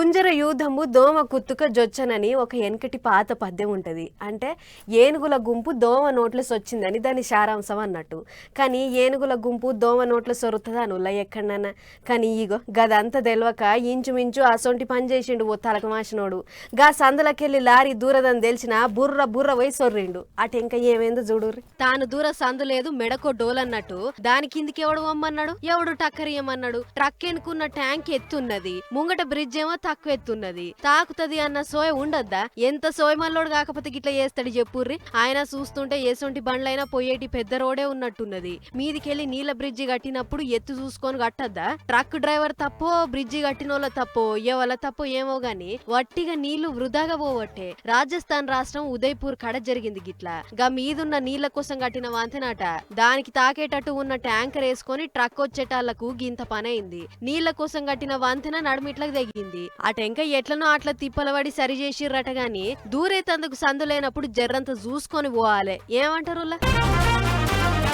కుంజర యూధము దోమ కుత్తుక జొచ్చనని ఒక వెనకటి పాత పద్యం ఉంటది. అంటే ఏనుగుల గుంపు దోమ నోట్ల సొచ్చిందని దాని సారాంశం అన్నట్టు. కానీ ఏనుగుల గుంపు దోమ నోట్ల సొరుతుందా నుల్ల ఎక్కడన్నా కానీ ఇగో గదంతా తెలియక ఇంచుమించు అసొంటి పని చేసిండు ఓ తలక మాసినోడు. గా సందులకెళ్ళి లారీ దూరదని తెలిసిన బుర్ర బుర్ర పోయి సొర్రిండు. అటు ఇంకా ఏమైందో చూడుర్రి. తాను దూర సందు లేదు మెడకో డోలన్నట్టు దాని కిందికి ఎవడు వమ్మన్నాడు? ఎవడు టక్కరియమన్నాడు ట్రక్ ఎనుకున్న ట్యాంక్ ఎత్తున్నది. ముంగట బ్రిడ్జ్ ఏమో తక్కువ ఎత్తున్నది తాకుతది అన్న సోయ ఉండద్దా? ఎంత సోయ మల్లోడు కాకపోతే గిట్లా చేస్తాడు చెప్పుర్రి? ఆయన చూస్తుంటే ఎసొంటి బండ్లైనా పోయేటి పెద్ద రోడే ఉన్నట్టున్నది. మీదికెళ్ళి నీళ్ళ బ్రిడ్జి కట్టినప్పుడు ఎత్తు చూసుకొని కట్టద్దా? ట్రక్ డ్రైవర్ తప్పో బ్రిడ్జి కట్టినోళ్ళ తప్పో ఎవల తప్పో ఏమో గాని వట్టిగా నీళ్ళు వృధాగా పోవట్టే. రాజస్థాన్ రాష్ట్రం ఉదయ్పూర్ కడ జరిగింది గిట్లా. గా మీదున్న నీళ్ళ కోసం కట్టిన వంతెనట. దానికి తాకేటట్టు ఉన్న ట్యాంకర్ వేసుకొని ట్రక్ వచ్చేటాళ్ళకు గింత పనైంది. నీళ్ళ కోసం కట్టిన వంతెన నడుమిట్లకు తెగింది. అటు టెంక ఎట్లనో అట్లా తిప్పలబడి సరి చేసిర్రట గాని దూరైతే అందుకు సందు లేనప్పుడు జర్రంత చూసుకొని పోవాలి. ఏమంటారు